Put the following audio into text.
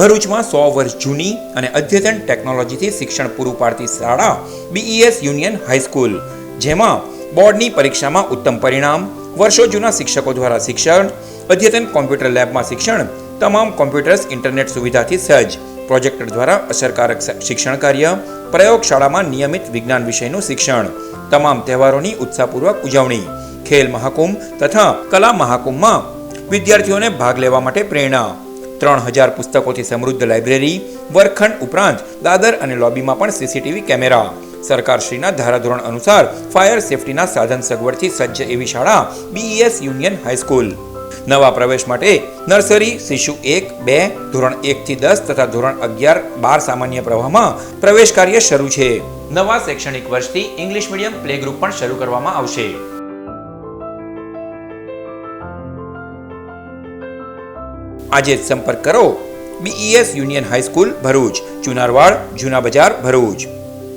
ભરૂચમાં સો વર્ષ જૂની અને અદ્યતન ટેકનોલોજીથી શિક્ષણ પૂરું પાડતી શાળા બીઈએસ યુનિયન હાઈસ્કૂલ જેમાં બોર્ડની પરીક્ષામાં ઉત્તમ પરિણામ, વર્ષો જૂના શિક્ષકો દ્વારા શિક્ષણ, અદ્યતન કોમ્પ્યુટર લેબમાં શિક્ષણ, તમામ કોમ્પ્યુટર્સ ઇન્ટરનેટ સુવિધાથી સજ્જ, પ્રોજેક્ટર દ્વારા અસરકારક શિક્ષણ કાર્ય, પ્રયોગશાળામાં નિયમિત વિજ્ઞાન વિષયનું શિક્ષણ, તમામ તહેવારોની ઉત્સાહપૂર્વક ઉજવણી, ખેલ મહાકુંભ તથા કલા મહાકુંભમાં વિદ્યાર્થીઓને ભાગ લેવા માટે પ્રેરણા. ત્રણ હજાર પુસ્તકોથી સમૃદ્ધ લાઇબ્રેરી, વર્ગખંડ ઉપરાંત દાદર અને લોબીમાં પણ સીસીટીવી કેમેરા. સરકારશ્રીના ધારાધોરણ અનુસાર ફાયર સેફટીના સાધન સગવડથી સજ્જ એવી શાળા બીઈએસ યુનિયન હાઈસ્કૂલ. નવા પ્રવેશ માટે નર્સરી, શિશુ એક, બે, ધોરણ એક થી દસ તથા ધોરણ અગિયાર, બાર સામાન્ય પ્રવાહમાં પ્રવેશ કાર્ય શરૂ છે. નવા શૈક્ષણિક વર્ષથી ઇંગ્લિશ મીડિયમ પ્લે ગ્રુપ પણ શરૂ કરવામાં આવશે. આજે સંપર્ક કરો BES union high school Bharuch Chunarwad જૂના બજાર ભરૂચ.